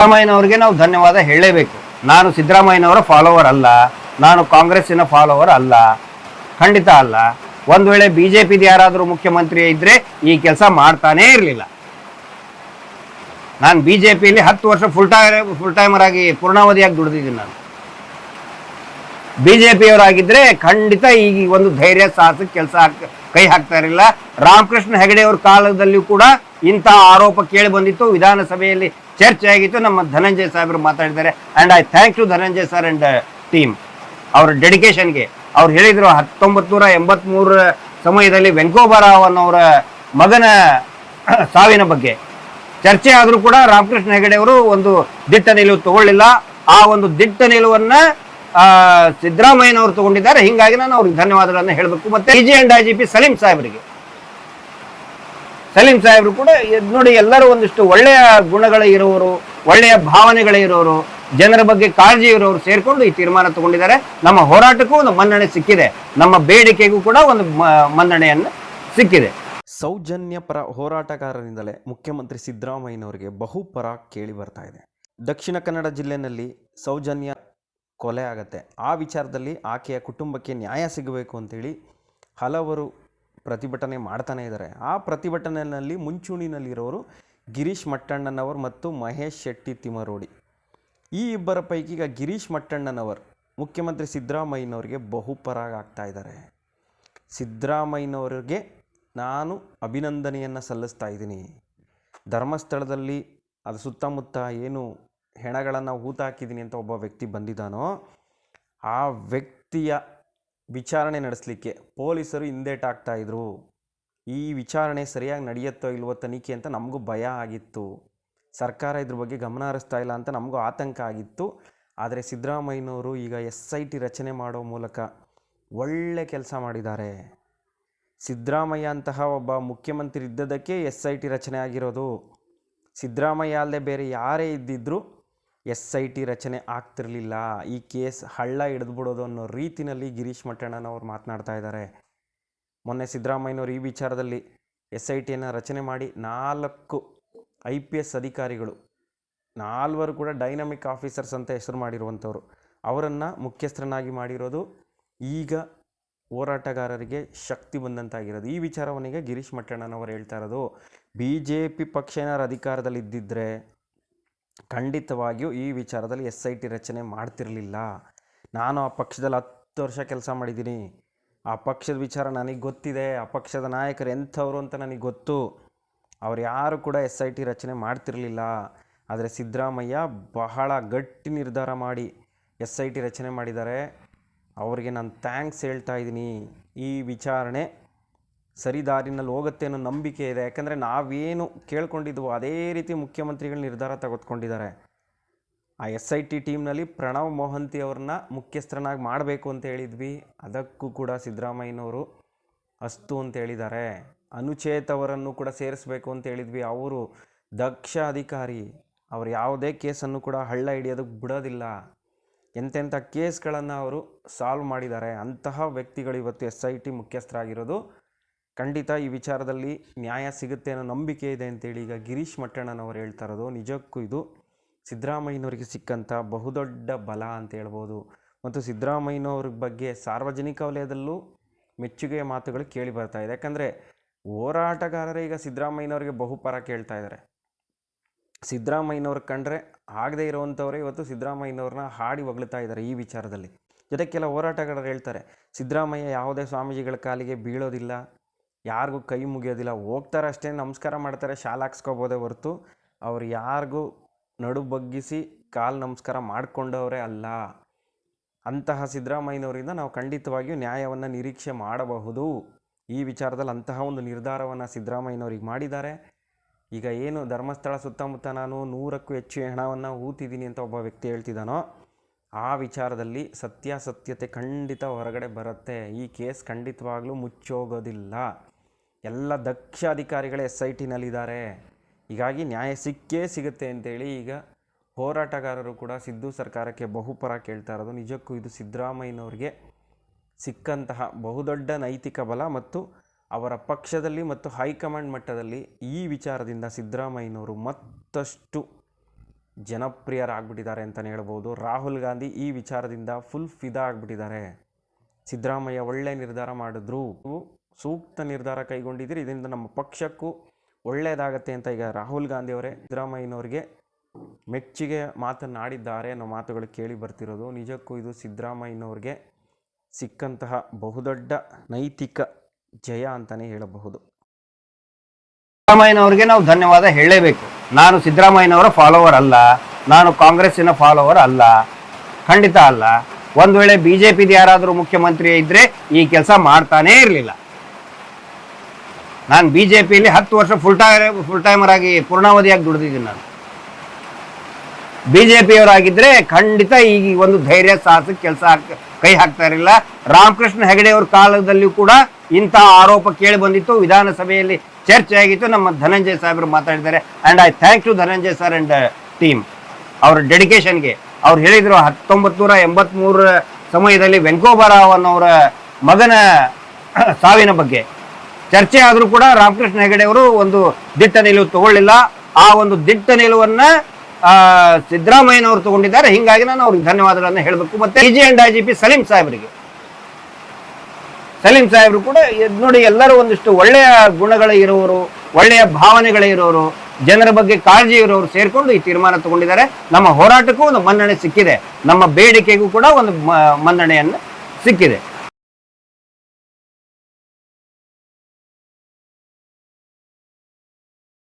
ಸಿದ್ದರಾಮಯ್ಯನವರಿಗೆ ನಾವು ಧನ್ಯವಾದ ಹೇಳಲೇಬೇಕು. ನಾನು ಸಿದ್ದರಾಮಯ್ಯನವರ ಫಾಲೋವರ್ ಅಲ್ಲ, ನಾನು ಕಾಂಗ್ರೆಸ್ಸಿನ ಫಾಲೋವರ್ ಅಲ್ಲ, ಖಂಡಿತ ಅಲ್ಲ. ಒಂದು ವೇಳೆ ಬಿಜೆಪಿದು ಯಾರಾದರೂ ಮುಖ್ಯಮಂತ್ರಿ ಇದ್ರೆ ಈ ಕೆಲಸ ಮಾಡ್ತಾನೇ ಇರಲಿಲ್ಲ. ನಾನು ಬಿಜೆಪಿಯಲ್ಲಿ ಹತ್ತು ವರ್ಷ ಫುಲ್ ಟೈಮ್ ಫುಲ್ ಟೈಮರ್ ಆಗಿ ಪೂರ್ಣಾವಧಿಯಾಗಿ ದುಡಿದಿದ್ದೀನಿ ನಾನು. ಬಿಜೆಪಿಯವರಾಗಿದ್ದರೆ ಖಂಡಿತ ಈಗ ಒಂದು ಧೈರ್ಯ ಸಾಹಸಕ್ಕೆ ಕೆಲಸ ಕೈ ಹಾಕ್ತಾ ಇರಲಿಲ್ಲ. ರಾಮಕೃಷ್ಣ ಹೆಗಡೆಯವ್ರ ಕಾಲದಲ್ಲಿಯೂ ಕೂಡ ಇಂಥ ಆರೋಪ ಕೇಳಿ ಬಂದಿತ್ತು. ವಿಧಾನಸಭೆಯಲ್ಲಿ ಚರ್ಚೆ ಆಗಿತ್ತು. ನಮ್ಮ ಧನಂಜಯ ಸಾಹೇಬರು ಮಾತಾಡಿದ್ದಾರೆ. And I thank to Dhananjaya sir and team ಅವ್ರ ಡೆಡಿಕೇಶನ್ಗೆ ಅವ್ರು ಹೇಳಿದರು ಹತ್ತೊಂಬತ್ತು ನೂರ ಸಮಯದಲ್ಲಿ ವೆಂಕೋಬಾರಾವ್ ಅನ್ನೋರ ಮಗನ ಸಾವಿನ ಬಗ್ಗೆ. ಚರ್ಚೆ ಆದರೂ ಕೂಡ ರಾಮಕೃಷ್ಣ ಹೆಗಡೆ ಅವರು ಒಂದು ದಿಟ್ಟ ನಿಲುವು ತಗೊಳ್ಳಿಲ್ಲ. ಆ ಒಂದು ದಿಟ್ಟ ನಿಲುವನ್ನ ಸಿದ್ದರಾಮಯ್ಯನವರು ತಗೊಂಡಿದ್ದಾರೆ. ಹಿಂಗಾಗಿ ನಾನು ಅವ್ರಿಗೆ ಧನ್ಯವಾದಗಳನ್ನು ಹೇಳಬೇಕು. ಮತ್ತೆ D and I G P Salim ಸಾಹೇಬರಿಗೆ. ಸಲೀಂ ಸಾಹೇಬರು ಕೂಡ ನೋಡಿ, ಎಲ್ಲರೂ ಒಂದಿಷ್ಟು ಒಳ್ಳೆಯ ಗುಣಗಳ ಇರುವವರು ಒಳ್ಳೆಯ ಭಾವನೆಗಳ ಇರೋರು, ಜನರ ಬಗ್ಗೆ ಕಾಳಜಿ ಇರೋರು ಸೇರ್ಕೊಂಡು ಈ ತೀರ್ಮಾನ ತಗೊಂಡಿದ್ದಾರೆ. ನಮ್ಮ ಹೋರಾಟಕ್ಕೂ ಒಂದು ಮನ್ನಣೆ ಸಿಕ್ಕಿದೆ. ನಮ್ಮ ಬೇಡಿಕೆಗೂ ಕೂಡ ಒಂದು ಮನ್ನಣೆಯನ್ನು ಸಿಕ್ಕಿದೆ. ಸೌಜನ್ಯ ಪರ ಹೋರಾಟಗಾರರಿಂದಲೇ ಮುಖ್ಯಮಂತ್ರಿ ಸಿದ್ದರಾಮಯ್ಯನವರಿಗೆ ಬಹುಪರ ಕೇಳಿ ಬರ್ತಾ ಇದೆ. ದಕ್ಷಿಣ ಕನ್ನಡ ಜಿಲ್ಲೆಯಲ್ಲಿ ಸೌಜನ್ಯ ಕೊಲೆ ಆಗತ್ತೆ. ಆ ವಿಚಾರದಲ್ಲಿ ಆಕೆಯ ಕುಟುಂಬಕ್ಕೆ ನ್ಯಾಯ ಸಿಗಬೇಕು ಅಂತೇಳಿ ಹಲವರು ಪ್ರತಿಭಟನೆ ಮಾಡ್ತಾನೆ ಇದ್ದಾರೆ. ಆ ಪ್ರತಿಭಟನೆಯಲ್ಲಿ ಮುಂಚೂಣಿನಲ್ಲಿರೋರು ಗಿರೀಶ್ ಮಟ್ಟಣ್ಣನವರು ಮತ್ತು ಮಹೇಶ್ ಶೆಟ್ಟಿ ತಿಮರೋಡಿ ಈ ಇಬ್ಬರ ಪೈಕಿ ಈಗ ಗಿರೀಶ್ ಮಟ್ಟಣ್ಣನವರು, ಮುಖ್ಯಮಂತ್ರಿ ಸಿದ್ದರಾಮಯ್ಯನವರಿಗೆ ಬಹುಪರಾಗ ಆಗ್ತಾ ಇದ್ದಾರೆ. ಸಿದ್ದರಾಮಯ್ಯನವರಿಗೆ ನಾನು ಅಭಿನಂದನೆಯನ್ನು ಸಲ್ಲಿಸ್ತಾ ಇದ್ದೀನಿ. ಧರ್ಮಸ್ಥಳದಲ್ಲಿ ಅದು ಸುತ್ತಮುತ್ತ ಏನು ಹೆಣಗಳನ್ನು ಊತ ಅಂತ ಒಬ್ಬ ವ್ಯಕ್ತಿ ಬಂದಿದ್ದಾನೋ, ಆ ವ್ಯಕ್ತಿಯ ವಿಚಾರಣೆ ನಡೆಸಲಿಕ್ಕೆ ಪೊಲೀಸರು ಹಿಂದೇಟಾಗ್ತಾ ಇದ್ರು. ಈ ವಿಚಾರಣೆ ಸರಿಯಾಗಿ ನಡೆಯುತ್ತೋ ಇಲ್ವೋ ತನಿಖೆ ಅಂತ ನಮಗೂ ಭಯ ಆಗಿತ್ತು. ಸರ್ಕಾರ ಇದ್ರ ಬಗ್ಗೆ ಗಮನ ಹರಿಸ್ತಾ ಇಲ್ಲ ಅಂತ ನಮಗೂ ಆತಂಕ ಆಗಿತ್ತು. ಆದರೆ ಸಿದ್ದರಾಮಯ್ಯನವರು ಈಗ ಎಸ್ ಐ ಟಿ ರಚನೆ ಮಾಡೋ ಮೂಲಕ ಒಳ್ಳೆ ಕೆಲಸ ಮಾಡಿದ್ದಾರೆ. ಸಿದ್ದರಾಮಯ್ಯ ಅಂತಹ ಒಬ್ಬ ಮುಖ್ಯಮಂತ್ರಿ ಇದ್ದದಕ್ಕೆ ಎಸ್ ಐ ಟಿ ರಚನೆ ಆಗಿರೋದು. ಸಿದ್ದರಾಮಯ್ಯ ಅಲ್ಲದೆ ಬೇರೆ ಯಾರೇ ಇದ್ದಿದ್ದರೂ ಎಸ್ ಐ ಟಿ ರಚನೆ ಆಗ್ತಿರಲಿಲ್ಲ. ಈ ಕೇಸ್ ಹಳ್ಳ ಹಿಡಿದ್ಬಿಡೋದು ಅನ್ನೋ ರೀತಿನಲ್ಲಿ ಗಿರೀಶ್ ಮಟ್ಟಣ್ಣನವ್ರು ಮಾತನಾಡ್ತಾ ಇದ್ದಾರೆ ಮೊನ್ನೆ ಸಿದ್ದರಾಮಯ್ಯನವರು ಈ ವಿಚಾರದಲ್ಲಿ ಎಸ್ ಐ ಟಿಯನ್ನು ರಚನೆ ಮಾಡಿ ನಾಲ್ಕು ಐ ಪಿ ಎಸ್ ಅಧಿಕಾರಿಗಳು, ನಾಲ್ವರು ಕೂಡ ಡೈನಮಿಕ್ ಆಫೀಸರ್ಸ್ ಅಂತ ಹೆಸರು ಮಾಡಿರುವಂಥವ್ರು, ಅವರನ್ನು ಮುಖ್ಯಸ್ಥರನ್ನಾಗಿ ಮಾಡಿರೋದು ಈಗ ಹೋರಾಟಗಾರರಿಗೆ ಶಕ್ತಿ ಬಂದಂತಾಗಿರೋದು. ಈ ವಿಚಾರವನ್ನೀಗ ಗಿರೀಶ್ ಮಟ್ಟಣ್ಣನವರು ಹೇಳ್ತಾ ಇರೋದು. ಬಿ ಜೆ ಪಿ ಪಕ್ಷ ಏನಾದ್ರು ಅಧಿಕಾರದಲ್ಲಿ ಇದ್ದಿದ್ದರೆ ಖಂಡಿತವಾಗಿಯೂ ಈ ವಿಚಾರದಲ್ಲಿ ಎಸ್ ಐ ಟಿ ರಚನೆ ಮಾಡ್ತಿರಲಿಲ್ಲ. ನಾನು ಆ ಪಕ್ಷದಲ್ಲಿ ಹತ್ತು ವರ್ಷ ಕೆಲಸ ಮಾಡಿದ್ದೀನಿ. ಆ ಪಕ್ಷದ ವಿಚಾರ ನನಗೆ ಗೊತ್ತಿದೆ. ಆ ಪಕ್ಷದ ನಾಯಕರು ಎಂಥವ್ರು ಅಂತ ನನಗೆ ಗೊತ್ತು. ಅವ್ರು ಯಾರು ಕೂಡ ಎಸ್ ಐ ಟಿ ರಚನೆ ಮಾಡ್ತಿರಲಿಲ್ಲ. ಆದರೆ ಸಿದ್ದರಾಮಯ್ಯ ಬಹಳ ಗಟ್ಟಿ ನಿರ್ಧಾರ ಮಾಡಿ ಎಸ್ ಐ ಟಿ ರಚನೆ ಮಾಡಿದ್ದಾರೆ. ಅವರಿಗೆ ನಾನು ಥ್ಯಾಂಕ್ಸ್ ಹೇಳ್ತಾ ಇದ್ದೀನಿ. ಈ ವಿಚಾರಣೆ ಸರಿ ದಾರಿನಲ್ಲಿ ಹೋಗುತ್ತೆ ಅನ್ನೋ ನಂಬಿಕೆ ಇದೆ. ಯಾಕಂದರೆ ನಾವೇನು ಕೇಳ್ಕೊಂಡಿದ್ವು ಅದೇ ರೀತಿ ಮುಖ್ಯಮಂತ್ರಿಗಳು ನಿರ್ಧಾರ ತೆಗೆದುಕೊಂಡಿದ್ದಾರೆ. ಆ ಎಸ್ ಐ ಟಿ ಟೀಮ್ನಲ್ಲಿ ಪ್ರಣವ್ ಮೋಹಂತಿ ಅವ್ರನ್ನ ಮುಖ್ಯಸ್ಥರನ್ನಾಗಿ ಮಾಡಬೇಕು ಅಂತ ಹೇಳಿದ್ವಿ. ಅದಕ್ಕೂ ಕೂಡ ಸಿದ್ದರಾಮಯ್ಯನವರು ಅಸ್ತು ಅಂತ ಹೇಳಿದ್ದಾರೆ. ಅನುಚೇತ್ ಅವರನ್ನು ಕೂಡ ಸೇರಿಸಬೇಕು ಅಂತ ಹೇಳಿದ್ವಿ. ಅವರು ದಕ್ಷ ಅಧಿಕಾರಿ. ಅವರು ಯಾವುದೇ ಕೇಸನ್ನು ಕೂಡ ಹಳ್ಳ ಹಿಡಿಯೋದಕ್ಕೆ ಬಿಡೋದಿಲ್ಲ. ಎಂತೆಂಥ ಕೇಸ್ಗಳನ್ನು ಅವರು ಸಾಲ್ವ್ ಮಾಡಿದ್ದಾರೆ. ಅಂತಹ ವ್ಯಕ್ತಿಗಳು ಇವತ್ತು ಎಸ್ ಐ ಟಿ ಮುಖ್ಯಸ್ಥರಾಗಿರೋದು ಖಂಡಿತ ಈ ವಿಚಾರದಲ್ಲಿ ನ್ಯಾಯ ಸಿಗುತ್ತೆ ಅನ್ನೋ ನಂಬಿಕೆ ಇದೆ ಅಂತೇಳಿ ಈಗ ಗಿರೀಶ್ ಮಟ್ಟಣ್ಣನವರು ಹೇಳ್ತಾ ಇರೋದು. ನಿಜಕ್ಕೂ ಇದು ಸಿದ್ದರಾಮಯ್ಯನವರಿಗೆ ಸಿಕ್ಕಂಥ ಬಹುದೊಡ್ಡ ಬಲ ಅಂತ ಹೇಳ್ಬೋದು. ಮತ್ತು ಸಿದ್ದರಾಮಯ್ಯನವ್ರ ಬಗ್ಗೆ ಸಾರ್ವಜನಿಕ ವಲಯದಲ್ಲೂ ಮೆಚ್ಚುಗೆಯ ಮಾತುಗಳು ಕೇಳಿ ಬರ್ತಾ ಇದೆ. ಯಾಕಂದರೆ ಹೋರಾಟಗಾರರೇ ಈಗ ಸಿದ್ದರಾಮಯ್ಯನವರಿಗೆ ಬಹುಪರ ಕೇಳ್ತಾ ಇದ್ದಾರೆ. ಸಿದ್ದರಾಮಯ್ಯನವ್ರು ಕಂಡ್ರೆ ಆಗದೇ ಇರುವಂಥವರೇ ಇವತ್ತು ಸಿದ್ದರಾಮಯ್ಯನವ್ರನ್ನ ಹಾಡಿ ಹೊಗಳ್ತಾ ಇದ್ದಾರೆ ಈ ವಿಚಾರದಲ್ಲಿ. ಜೊತೆಗೆ ಕೆಲ ಹೋರಾಟಗಾರರು ಹೇಳ್ತಾರೆ, ಸಿದ್ದರಾಮಯ್ಯ ಯಾವುದೇ ಸ್ವಾಮೀಜಿಗಳ ಕಾಲಿಗೆ ಬೀಳೋದಿಲ್ಲ ಯಾರಿಗೂ ಕೈ ಮುಗಿಯೋದಿಲ್ಲ. ಹೋಗ್ತಾರೆ ಅಷ್ಟೇ, ನಮಸ್ಕಾರ ಮಾಡ್ತಾರೆ, ಶಾಲೆ ಹಾಕ್ಸ್ಕೊಬೋದೇ ಹೊರತು. ಅವ್ರು ಯಾರಿಗೂ ನಡು ಬಗ್ಗಿಸಿ ಕಾಲು ನಮಸ್ಕಾರ ಮಾಡಿಕೊಂಡವರೇ ಅಲ್ಲ. ಅಂತಹ ಸಿದ್ದರಾಮಯ್ಯನವರಿಂದ ನಾವು ಖಂಡಿತವಾಗಿಯೂ ನ್ಯಾಯವನ್ನು ನಿರೀಕ್ಷೆ ಮಾಡಬಹುದು. ಈ ವಿಚಾರದಲ್ಲಿ ಅಂತಹ ಒಂದು ನಿರ್ಧಾರವನ್ನು ಸಿದ್ದರಾಮಯ್ಯನವ್ರಿಗೆ ಮಾಡಿದ್ದಾರೆ. ಈಗ ಏನು ಧರ್ಮಸ್ಥಳ ಸುತ್ತಮುತ್ತ ನಾನು ನೂರಕ್ಕೂ ಹೆಚ್ಚು ಹಣವನ್ನು ಊತಿದ್ದೀನಿ ಅಂತ ಒಬ್ಬ ವ್ಯಕ್ತಿ ಹೇಳ್ತಿದ್ದಾನೋ ಆ ವಿಚಾರದಲ್ಲಿ ಸತ್ಯಾಸತ್ಯತೆ ಖಂಡಿತ ಹೊರಗಡೆ ಬರುತ್ತೆ. ಈ ಕೇಸ್ ಖಂಡಿತವಾಗ್ಲೂ ಮುಚ್ಚೋಗೋದಿಲ್ಲ. ಎಲ್ಲ ದಕ್ಷ ಅಧಿಕಾರಿಗಳು ಎಸ್ ಐ ಟಿನಲ್ಲಿದ್ದಾರೆ ಹೀಗಾಗಿ ನ್ಯಾಯ ಸಿಕ್ಕೇ ಸಿಗುತ್ತೆ ಅಂತೇಳಿ ಈಗ ಹೋರಾಟಗಾರರು ಕೂಡ ಸಿದ್ದು ಸರ್ಕಾರಕ್ಕೆ ಬಹುಪರ ಕೇಳ್ತಾ ಇರೋದು. ನಿಜಕ್ಕೂ ಇದು ಸಿದ್ದರಾಮಯ್ಯನವ್ರಿಗೆ ಸಿಕ್ಕಂತಹ ಬಹುದೊಡ್ಡ ನೈತಿಕ ಬಲ ಮತ್ತು ಅವರ ಪಕ್ಷದಲ್ಲಿ ಮತ್ತು ಹೈಕಮಾಂಡ್ ಮಟ್ಟದಲ್ಲಿ ಈ ವಿಚಾರದಿಂದ ಸಿದ್ದರಾಮಯ್ಯನವರು ಮತ್ತಷ್ಟು ಜನಪ್ರಿಯರಾಗ್ಬಿಟ್ಟಿದ್ದಾರೆ ಅಂತಲೇ ಹೇಳ್ಬೋದು. ರಾಹುಲ್ ಗಾಂಧಿ ಈ ವಿಚಾರದಿಂದ ಫುಲ್ ಫಿದಾ ಆಗಿಬಿಟ್ಟಿದ್ದಾರೆ. ಸಿದ್ದರಾಮಯ್ಯ ಒಳ್ಳೆ ನಿರ್ಧಾರ ಮಾಡಿದ್ರು. ಸೂಕ್ತ ನಿರ್ಧಾರ ಕೈಗೊಂಡಿದ್ದೀರಿ, ಇದರಿಂದ ನಮ್ಮ ಪಕ್ಷಕ್ಕೂ ಒಳ್ಳೆಯದಾಗತ್ತೆ ಅಂತ ಈಗ ರಾಹುಲ್ ಗಾಂಧಿ ಅವರೇ ಸಿದ್ದರಾಮಯ್ಯನವ್ರಿಗೆ ಮೆಚ್ಚುಗೆ ಮಾತನ್ನಾಡಿದ್ದಾರೆ ಅನ್ನೋ ಮಾತುಗಳು ಕೇಳಿ ಬರ್ತಿರೋದು. ನಿಜಕ್ಕೂ ಇದು ಸಿದ್ದರಾಮಯ್ಯನವ್ರಿಗೆ ಸಿಕ್ಕಂತಹ ಬಹುದೊಡ್ಡ ನೈತಿಕ ಜಯ ಅಂತಲೇ ಹೇಳಬಹುದು. ಸಿದ್ದರಾಮಯ್ಯನವ್ರಿಗೆ ನಾವು ಧನ್ಯವಾದ ಹೇಳಲೇಬೇಕು ನಾನು ಸಿದ್ದರಾಮಯ್ಯನವರ ಫಾಲೋವರ್ ಅಲ್ಲ, ನಾನು ಕಾಂಗ್ರೆಸ್ಸಿನ ಫಾಲೋವರ್ ಅಲ್ಲ, ಖಂಡಿತ ಅಲ್ಲ. ಒಂದು ವೇಳೆ ಬಿ ಜೆ ಪಿದು ಯಾರಾದರೂ ಮುಖ್ಯಮಂತ್ರಿ ಇದ್ದರೆ ಈ ಕೆಲಸ ಮಾಡ್ತಾನೇ ಇರಲಿಲ್ಲ. ನಾನು ಬಿ ಜೆ ಪಿಯಲ್ಲಿ ಹತ್ತು ವರ್ಷ ಫುಲ್ ಟೈಮ್ ಫುಲ್ ಟೈಮರ್ ಆಗಿ ಪೂರ್ಣಾವಧಿಯಾಗಿ ದುಡಿದಿದ್ದೀನಿ ನಾನು. ಬಿ ಜೆ ಪಿಯವರಾಗಿದ್ದರೆ ಖಂಡಿತ ಈಗ ಒಂದು ಧೈರ್ಯ ಸಾಹಸಕ್ಕೆ ಕೆಲಸ ಕೈ ಹಾಕ್ತಾ ಇರಲಿಲ್ಲ. ರಾಮಕೃಷ್ಣ ಹೆಗಡೆಯವ್ರ ಕಾಲದಲ್ಲಿಯೂ ಕಾಲದಲ್ಲಿ ಕೂಡ ಇಂತಹ ಆರೋಪ ಕೇಳಿ ಬಂದಿತ್ತು. ವಿಧಾನಸಭೆಯಲ್ಲಿ ಚರ್ಚೆ ಆಗಿತ್ತು ನಮ್ಮ ಧನಂಜಯ ಸಾಹೇಬರು ಮಾತಾಡಿದ್ದಾರೆ. And I thank to Dhananjaya sir and team ಅವ್ರ ಡೆಡಿಕೇಶನ್ಗೆ ಅವ್ರು ಹೇಳಿದರು ಹತ್ತೊಂಬತ್ತು ನೂರ ಸಮಯದಲ್ಲಿ ವೆಂಕೋಬರಾವ್ ಅನ್ನೋರ ಮಗನ ಸಾವಿನ ಬಗ್ಗೆ. ಚರ್ಚೆ ಆದರೂ ಕೂಡ ರಾಮಕೃಷ್ಣ ಹೆಗಡೆ ಅವರು ಒಂದು ದಿಟ್ಟ ನಿಲುವು ತಗೊಳ್ಳಿಲ್ಲ. ಆ ಒಂದು ದಿಟ್ಟ ನಿಲುವನ್ನ ಸಿದ್ದರಾಮಯ್ಯನವರು ತಗೊಂಡಿದ್ದಾರೆ. ಹಿಂಗಾಗಿ ನಾನು ಅವ್ರಿಗೆ ಧನ್ಯವಾದಗಳನ್ನು ಹೇಳಬೇಕು. ಮತ್ತೆ G and I G P Salim ಸಾಹೇಬರಿಗೆ. ಸಲೀಂ ಸಾಹೇಬರು ಕೂಡ ನೋಡಿ, ಎಲ್ಲರೂ ಒಂದಿಷ್ಟು ಒಳ್ಳೆಯ ಗುಣಗಳ ಇರೋರು, ಒಳ್ಳೆಯ ಭಾವನೆಗಳ ಇರೋರು, ಜನರ ಬಗ್ಗೆ ಕಾಳಜಿ ಇರೋರು ಸೇರ್ಕೊಂಡು ಈ ತೀರ್ಮಾನ ತಗೊಂಡಿದ್ದಾರೆ. ನಮ್ಮ ಹೋರಾಟಕ್ಕೂ ಒಂದು ಮನ್ನಣೆ ಸಿಕ್ಕಿದೆ. ನಮ್ಮ ಬೇಡಿಕೆಗೂ ಕೂಡ ಒಂದು ಮನ್ನಣೆಯನ್ನು ಸಿಕ್ಕಿದೆ.